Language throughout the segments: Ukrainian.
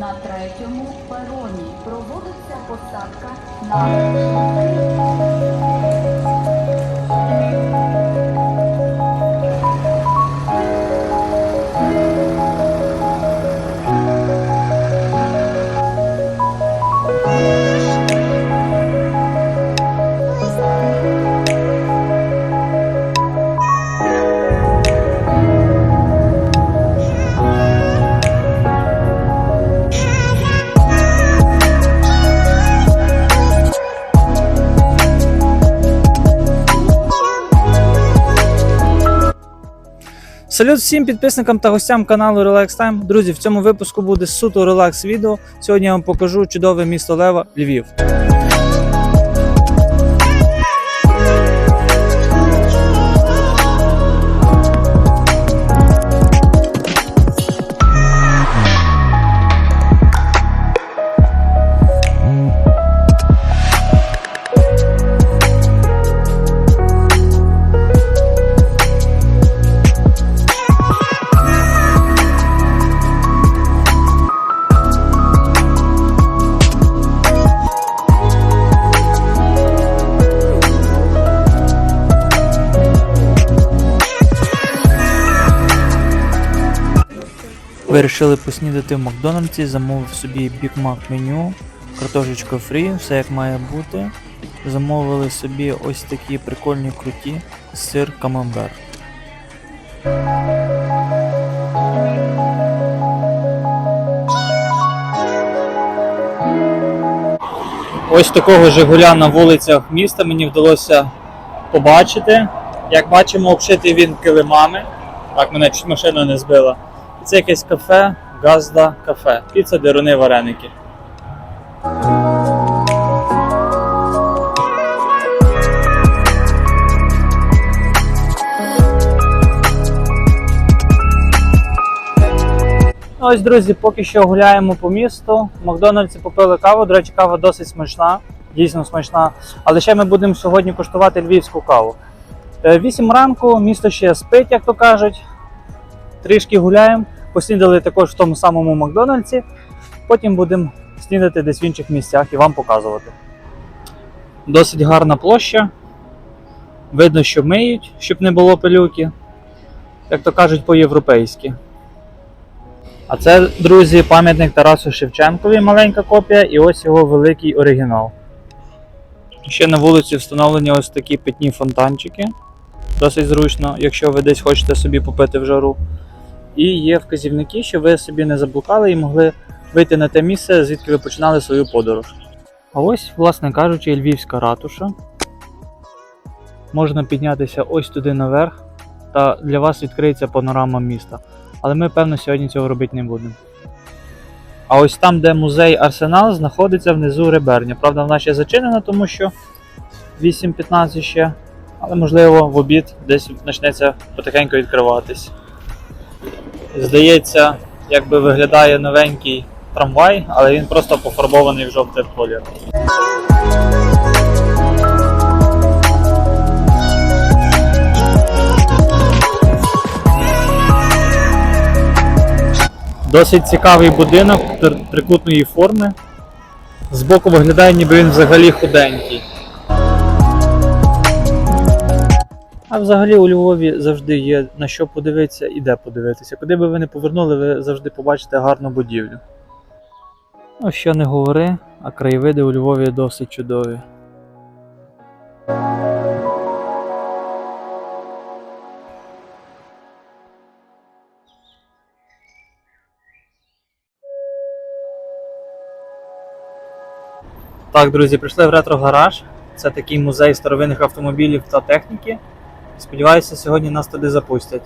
На третьому пероні. Проводиться посадка на Салют всім підписникам та гостям каналу Relax Time. Друзі, в цьому випуску буде суто релакс відео. Сьогодні я вам покажу чудове місто Лева Львів. Вирішили поснідати в Макдональдсі, замовив собі Big Mac меню, картошечка фрі, все як має бути. Замовили собі ось такі прикольні круті сир камамбер. Ось такого Жигуля на вулицях міста мені вдалося побачити. Як бачимо, обшитий він килимами. Так, мене машина не збила. Це якесь кафе, газда кафе. Піца, деруни, вареники. Ну, Ось, друзі, поки що гуляємо по місту. В Макдональдсі попили каву. До речі, кава досить смачна, дійсно смачна. Але ще ми будемо сьогодні куштувати львівську каву. Е, Вісім ранку, місто ще спить, як то кажуть. Трішки гуляємо. Поснідали також в тому самому Макдональдсі. Потім будемо снідати десь в інших місцях і вам показувати. Досить гарна площа. Видно, що миють, щоб не було пилюки. Як то кажуть, по-європейськи. А це, друзі, пам'ятник Тарасу Шевченкові, маленька копія, і ось його великий оригінал. Ще на вулиці встановлені ось такі питні фонтанчики. Досить зручно, якщо ви десь хочете собі попити в жару. І є вказівники, щоб ви собі не заблукали і могли вийти на те місце, звідки ви починали свою подорож. А ось, власне кажучи, Львівська ратуша. Можна піднятися ось туди наверх, та для вас відкриється панорама міста. Але ми, певно, сьогодні цього робити не будемо. А ось там, де музей Арсенал, знаходиться внизу реберня. Правда, вона ще зачинена, тому що 8.15 ще. Але можливо в обід десь почнеться потихеньку відкриватись. Здається, якби виглядає новенький трамвай, але він просто пофарбований в жовтий колір. Досить цікавий будинок тр- трикутної форми. Збоку виглядає, ніби він взагалі худенький. А взагалі у Львові завжди є на що подивитися і де подивитися. Куди би ви не повернули, ви завжди побачите гарну будівлю. Ну, що не говори, а краєвиди у Львові досить чудові. Так, друзі, прийшли в ретро-гараж. Це такий музей старовинних автомобілів та техніки. Сподіваюся, сьогодні нас туди запустять.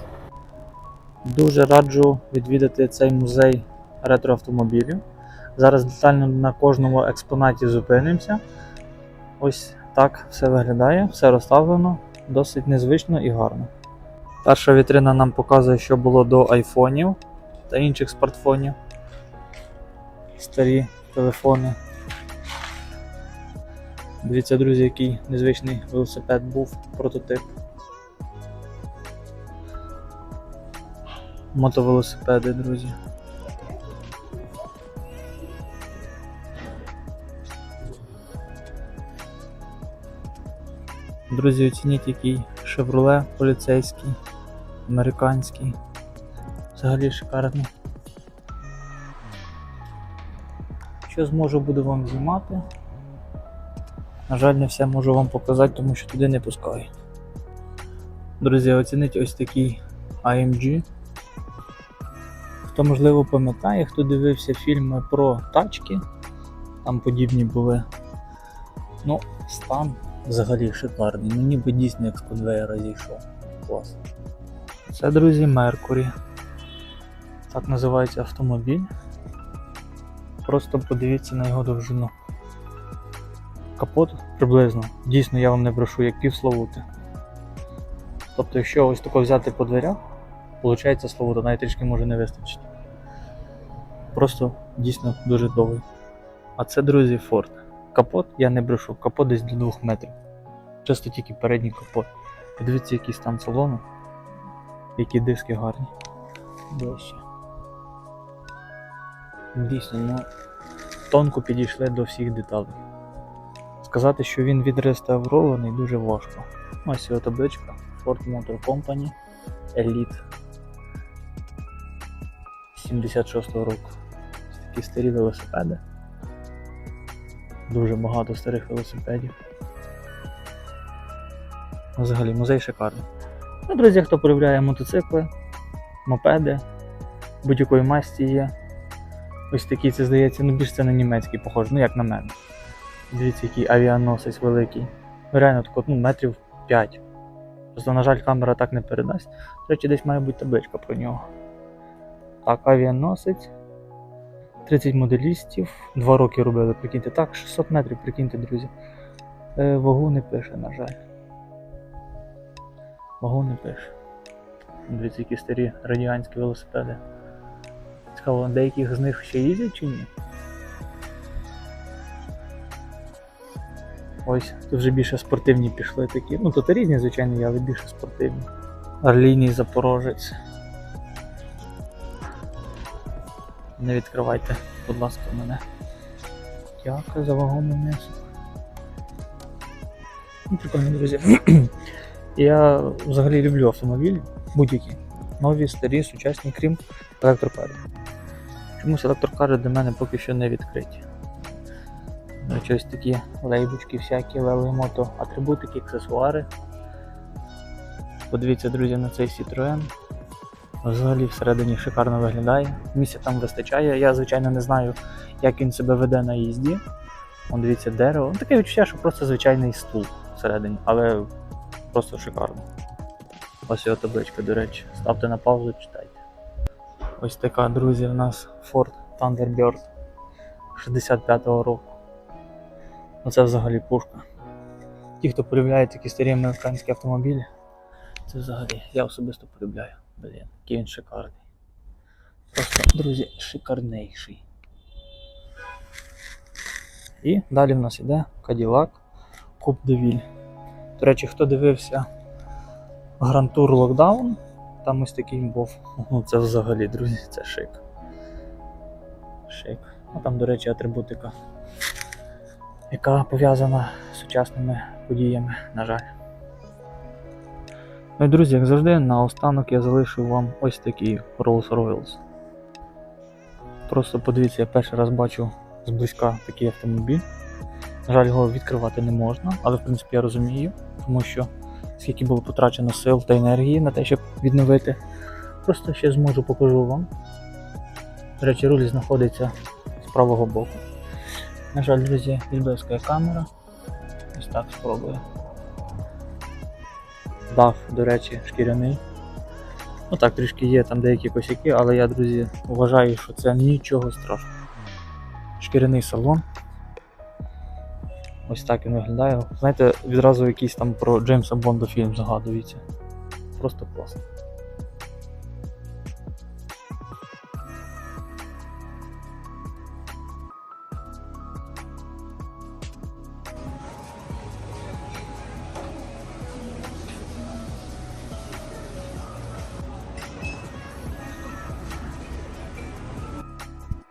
Дуже раджу відвідати цей музей ретроавтомобілів. Зараз детально на кожному експонаті зупинимося. Ось так все виглядає, все розставлено, досить незвично і гарно. Перша вітрина нам показує, що було до айфонів та інших смартфонів. Старі телефони. Дивіться, друзі, який незвичний велосипед був прототип. мотовелосипеди, друзі. Друзі, оцініть який шевроле поліцейський, американський. Взагалі шикарний. Що зможу буду вам знімати. На жаль, не все можу вам показати, тому що туди не пускають. Друзі, оцініть ось такий AMG. Хто можливо пам'ятає, хто дивився фільми про тачки, там подібні були. Ну, стан взагалі шикарний. Ну ніби дійсно як з конвейера зійшов. Клас. Це, друзі, Меркурі. Так називається автомобіль. Просто подивіться на його довжину. Капот приблизно. Дійсно, я вам не брошу, як півсловути. Тобто, якщо ось тако взяти по дверях, виходить слово, навіть трішки може не вистачить. Просто дійсно дуже довгий. А це, друзі, Ford. Капот я не брешу, капот десь до 2 метрів. Часто тільки передній капот. Подивіться, який стан салону, які диски гарні. Ближче. Дійсно, ну тонко підійшли до всіх деталей. Сказати, що він відреставрований дуже важко. Ось його табличка Ford Motor Company Elite 76-го року. Ось такі старі велосипеди. Дуже багато старих велосипедів. Ну, Взагалі, музей шикарний. Ну, друзі, хто полюбляє мотоцикли, мопеди, будь-якої масті є. Ось такі, це здається, ну більш це на німецький похоже, ну як на мене. Дивіться, який авіаносець великий. Ну, Реально так, ну, метрів 5. Просто, на жаль, камера так не передасть. До речі, десь має бути табличка про нього. Так, авіаносець. 30 моделістів. 2 роки робили, прикиньте. Так, 600 метрів, прикиньте, друзі. Е, вагу не пише, на жаль. Вагу не пише. Дивіться, які старі радіанські велосипеди. Цікаво, деяких з них ще їздять чи ні? Ось, тут вже більше спортивні пішли такі. Ну, тут різні, звичайно, але більше спортивні. Орлійний запорожець. Не відкривайте, будь ласка, мене. Дякую за вагону м'ясо. Ну, прикольно, друзі. Я взагалі люблю автомобілі, будь-які. Нові, старі, сучасні, крім електрокарів. Чомусь електрокари для мене поки що не відкриті. До речі, ось такі лейбочки всякі, веломото, атрибутики, аксесуари. Подивіться, друзі, на цей Citroen. Взагалі всередині шикарно виглядає. Місця там вистачає. Я, звичайно, не знаю, як він себе веде на їзді. Вон дивіться, дерево. Таке відчуття, що просто звичайний стул всередині, але просто шикарно. Ось його табличка, до речі. Ставте на паузу, читайте. Ось така, друзі, у нас Ford Thunderbird 65-го року. Оце взагалі пушка. Ті, хто полюбляє такі старі американські автомобілі, це взагалі я особисто полюбляю. Блін, який він шикарний. Просто, друзі, шикарнейший. І далі в нас іде Cadillac Coupe de Ville. До речі, хто дивився Grand Tour Lockdown, там ось такий був. Ну, це взагалі, друзі, це шик. Шик. Ну там, до речі, атрибутика, яка пов'язана з сучасними подіями, на жаль. Ну і друзі, як завжди, наостанок я залишив вам ось такий Rolls-Royce. Просто подивіться, я перший раз бачу зблизька такий автомобіль. На жаль, його відкривати не можна, але в принципі я розумію, тому що скільки було потрачено сил та енергії на те, щоб відновити. Просто ще зможу покажу вам. До речі, руль знаходиться з правого боку. На жаль, друзі, відблискає камера. Ось так спробую. Дах, до речі, шкіряний. Ну так, трішки є там деякі косяки, але я, друзі, вважаю, що це нічого страшного. Шкіряний салон. Ось так він виглядає. Знаєте, відразу якийсь там про Джеймса Бонда фільм згадується. Просто класно.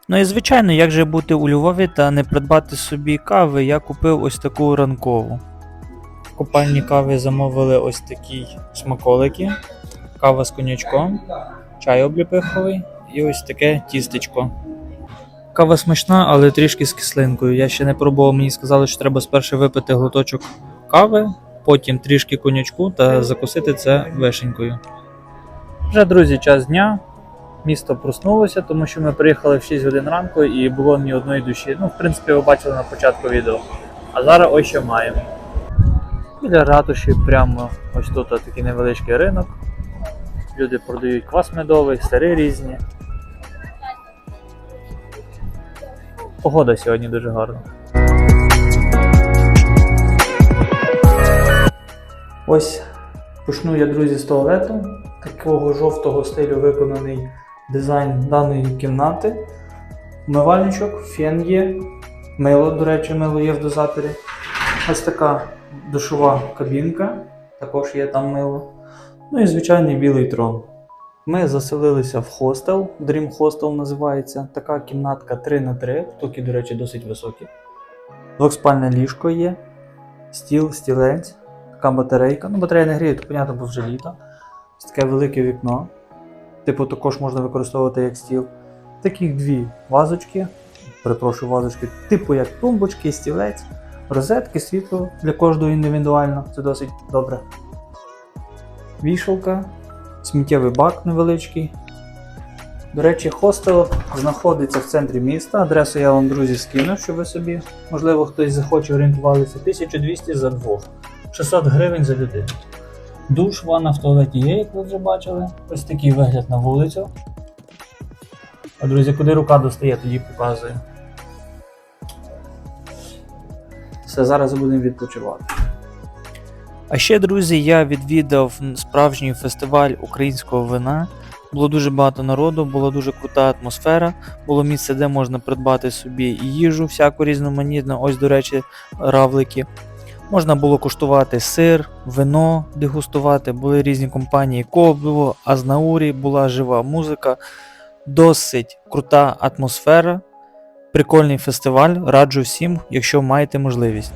Ну і звичайно, як же бути у Львові та не придбати собі кави, я купив ось таку ранкову. в копальні кави замовили ось такі смаколики, кава з конячком, чай обліпиховий і ось таке тістечко. Кава смачна, але трішки з кислинкою. Я ще не пробував, мені сказали, що треба спершу випити глоточок кави, потім трішки конячку та закусити це вишенькою. Вже, друзі, час дня. Місто проснулося, тому що ми приїхали в 6 годин ранку і було ні одної душі. Ну, в принципі, ви бачили на початку відео. А зараз ось що маємо. Біля ратуші прямо ось тут такий невеличкий ринок. Люди продають квас медовий, сири різні. Погода сьогодні дуже гарна. Ось почну я, друзі, з туалету. Такого жовтого стилю виконаний дизайн даної кімнати. Умивальничок, фен є. Мило, до речі, мило є в дозаторі. Ось така душова кабінка, також є там мило. Ну і звичайний білий трон. Ми заселилися в хостел, Dream Hostel називається. Така кімнатка 3 на 3 потоки, до речі, досить високі. Двохспальне ліжко є, стіл, стілець, така батарейка. Ну, батарея не гріє, то понятно, бо вже літо. Ось таке велике вікно. Типу, також можна використовувати як стіл. Таких дві вазочки, перепрошую, вазочки, типу як тумбочки, стілець, розетки, світло для кожного індивідуально, це досить добре. Вішалка, сміттєвий бак невеличкий. До речі, хостел знаходиться в центрі міста. Адресу я вам, друзі, скину, щоб ви собі, можливо, хтось захоче орієнтуватися. 1200 за двох, 600 гривень за людину. Душ, ванна в туалеті є, як ви вже бачили. Ось такий вигляд на вулицю. А друзі, куди рука достає, тоді показую. Все, зараз будемо відпочивати. А ще, друзі, я відвідав справжній фестиваль українського вина. Було дуже багато народу, була дуже крута атмосфера. Було місце, де можна придбати собі і їжу, всяку різноманітну. Ось, до речі, равлики. Можна було куштувати сир, вино, дегустувати. Були різні компанії Коблево, Азнаурі, була жива музика. Досить крута атмосфера. Прикольний фестиваль. Раджу всім, якщо маєте можливість.